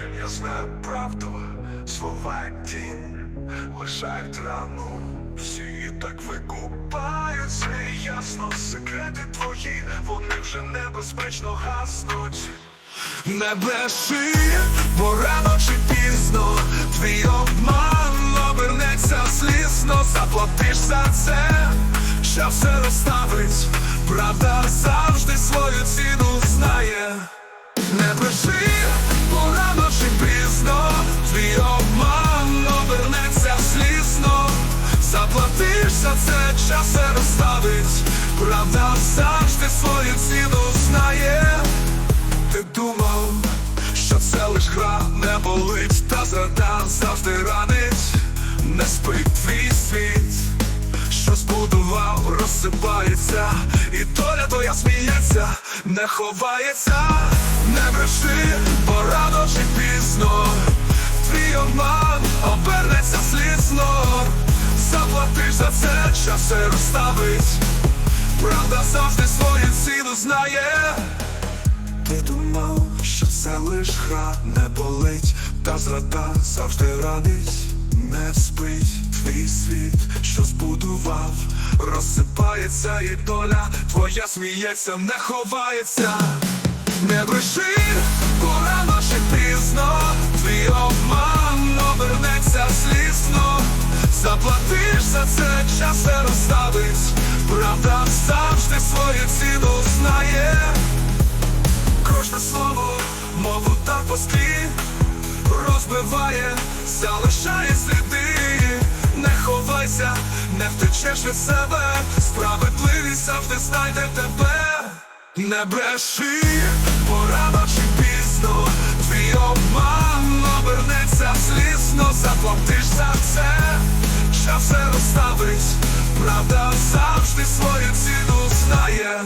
Я знаю правду, слова тінь лишають рану. Всі так викупаються, ясно, секрети твої, вони вже небезпечно гаснуть. Не бреши, бо рано чи пізно твій обман обернеться слізно, заплатиш за це, що все розставить, правда завжди свою ціну за це, час все розставить, правда завжди свою ціну знає. Ти думав, що це лиш гра не болить, та зрада завжди ранить, не спить твій світ, що збудував, розсипається, і доля твоя сміється, не ховається, не бреши, думав, що це лиш гра не болить, та зрада завжди ранить, не спить. Твій світ, що збудував, розсипається, і доля твоя сміється, не ховається, не бреши, бо рано чи пізно, твій обман обернеться слізно, заплатиш за це, час все розставить, правда завжди свою ціну знає. мости, розбиває, залишає сліди, не ховайся, не втечеш від себе, справедливість завжди знайде тебе, не бреши, порано чи пізно, твій обман обернеться слізно, заплатиш за це, час все розставить, правда завжди свою ціну знає.